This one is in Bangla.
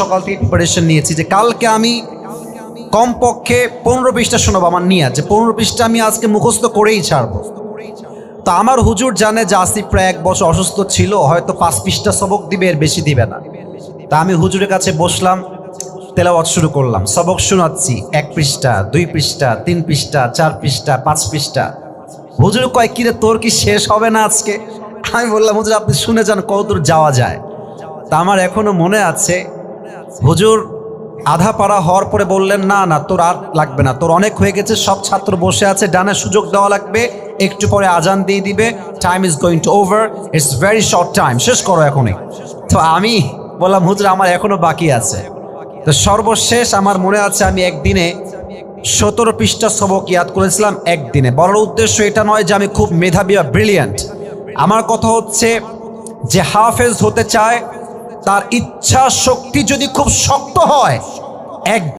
সকাল থেকে প্রিপারেশন নিয়েছি যে কালকে আমি কমপক্ষে পনেরো পৃষ্ঠা শোনাবো আমার নিয়ে যে পনেরো পৃষ্ঠা আমি আজকে মুখস্থ করেই ছাড়বো। তো আমার হুজুর জানে যে আসিফ প্রায় এক বছর অসুস্থ ছিল, হয়তো পাঁচ পৃষ্ঠা সবক দিবে, এর বেশি দিবে না। তা আমি হুজুরের কাছে বসলাম, তেলাওয়াত শুরু করলাম, সবক শোনাচ্ছি, এক পৃষ্ঠা, দুই পৃষ্ঠা, তিন পৃষ্ঠা, চার পৃষ্ঠা, পাঁচ পৃষ্ঠা। হুজুর কয়, কিরে, তোর কি শেষ হবে না আজকে? আমি বললাম, হুজুর, আপনি শুনে যান কত দূর যাওয়া যায়? তা আমার এখনও মনে আছে হুজুর, আধা পাড়া হওয়ার পরে বললেন, না না, তোর আর লাগবে না। তোর অনেক হয়ে গেছে, সব ছাত্র বসে আছে, ডানে সুযোগ দেওয়া লাগবে, একটু পরে আজান দিয়ে দিবে time is going to over it's very short time শেষ করো এখনই। তো আমি বললাম, হুজুর, আমার এখনও বাকি আছে। তো সর্বশেষ আমার মনে আছে, আমি একদিনে সতেরো পৃষ্ঠা সবক ইয়াদ করেছিলাম একদিনে। বলার উদ্দেশ্য এটা নয় যে আমি খুব মেধাবী বা ব্রিলিয়ান্ট আমার কথা হচ্ছে যে হাফেজ হতে চায় তার ইচ্ছা শক্তি যদি খুব শক্ত হয় এক